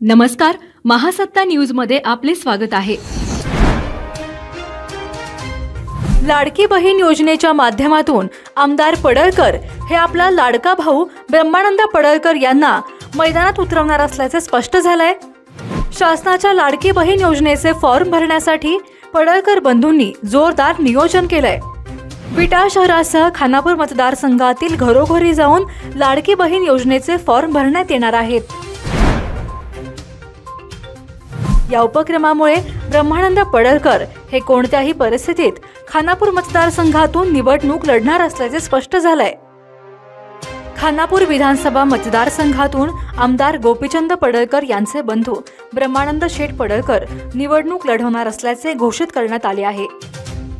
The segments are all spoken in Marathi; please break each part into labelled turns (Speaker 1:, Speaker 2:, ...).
Speaker 1: नमस्कार महासत्ता न्यूजमध्ये आपले स्वागत आहे. लाडकी बहीण योजनेच्या माध्यमातून आमदार पडळकर हे आपला लाडका भाऊ ब्रह्मानंद पडळकर यांना मैदानात उतरवणार असल्याचे स्पष्ट झालंय. शासनाच्या लाडकी बहीण योजनेचे फॉर्म भरण्यासाठी पडळकर बंधूंनी जोरदार नियोजन केलंय. विटा शहरासह खानापूर मतदारसंघातील घरोघरी जाऊन लाडकी बहीण योजनेचे फॉर्म भरण्यात येणार आहेत. या उपक्रमामुळे ब्रह्मानंद पडळकर हे कोणत्याही परिस्थितीत खानापूर मतदारसंघातून निवडणूक लढणार असल्याचे स्पष्ट झालंय. खानापूर विधानसभा मतदारसंघातून आमदार गोपीचंद पडळकर यांचे बंधू ब्रह्मानंद शेठ पडळकर निवडणूक लढवणार असल्याचे घोषित करण्यात आले आहे.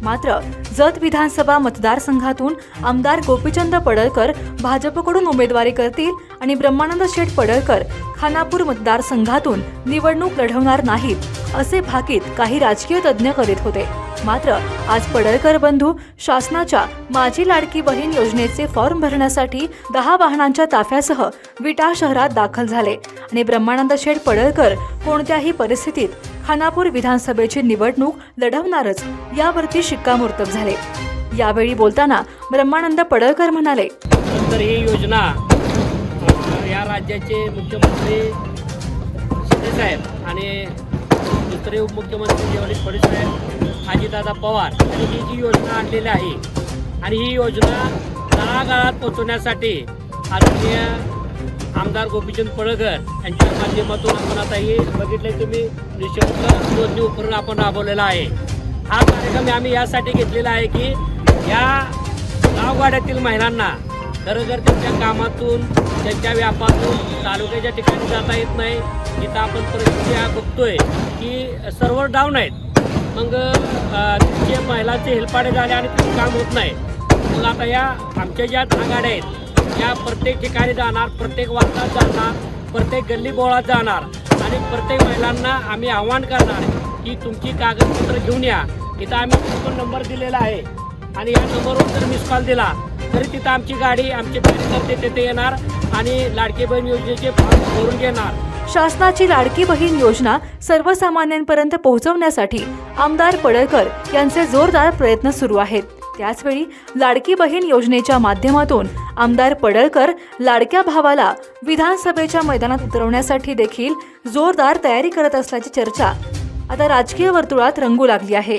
Speaker 1: मात्र जत विधानसभा मतदारसंघातून आमदार गोपीचंद पडळकर भाजपकडून उमेदवारी करतील आणि ब्रह्मानंद शेठ पडळकर खानापूर मतदारसंघातून निवडणूक लढवणार नाहीत असे भाकीत काही राजकीय तज्ज्ञ करीत होते. मात्र आज पडळकर बंधू शासनाच्या माझी लाडकी बहीण योजनेचे फॉर्म भरण्यासाठी दहा वाहनांच्या ताफ्यासह विटा शहरात दाखल झाले आणि ब्रह्मानंद शेठ पडळकर कोणत्याही परिस्थितीत खानापूर विधानसभेची निवडणूक लढवणारच यावरती शिक्कामोर्तब झाले. यावेळी बोलताना ब्रह्मानंद पडळकर म्हणाले.
Speaker 2: तर ही योजना या राज्याचे मुख्यमंत्री साहेब आणि दुसरे उपमुख्यमंत्री देवली फडणवीस अजितदादा पवार यांनी ही जी योजना आणलेली आहे आणि ही योजना तळागाळात पोहोचवण्यासाठी आदरणीय आमदार गोपीचंद पडळकर यांच्या माध्यमातून आपण आता हे बघितलं तुम्ही निशुल्क नोंदणी उपकरण आपण राबवलेला आहे. हा कार्यक्रम आम्ही यासाठी घेतलेला आहे की या गावगाड्यातील महिलांना खरं जर त्यांच्या कामातून त्यांच्या व्यापातून तालुक्याच्या ठिकाणी जाता येत नाही इथं आपण परिस्थिती हा बघतोय की सर्व्हर डाऊन आहेत. मग जे महिलाचे महिलांचे हेलपाडे झाले आणि तिथे काम होत नाही. मग आता या आमच्या ज्या दहा गाड्या आहेत या प्रत्येक ठिकाणी जाणार प्रत्येक वार्डात जाणार प्रत्येक गल्ली बोळात जाणार आणि प्रत्येक महिलांना आम्ही आव्हान करणार की तुमची कागदपत्र घेऊन या. इथं आम्ही फोन नंबर दिलेला आहे. आणि या नंबरवर जर मिस कॉल दिला तरी तिथं आमची गाडी आमचे कार्यकर्ते तिथे येणार आणि लाडकी बहीण योजनेचे फॉर्म भरून घेणार.
Speaker 1: शासनाची लाडकी बहीण योजना सर्वसामान्यांपर्यंत पोहोचवण्यासाठी आमदार पडळकर यांचे जोरदार प्रयत्न सुरू आहेत. त्याचवेळी लाडकी बहीण योजनेच्या माध्यमातून आमदार पडळकर लाडक्या भावाला विधानसभेच्या मैदानात उतरवण्यासाठी देखील जोरदार तयारी करत असल्याची चर्चा आता राजकीय वर्तुळात रंगू लागली आहे.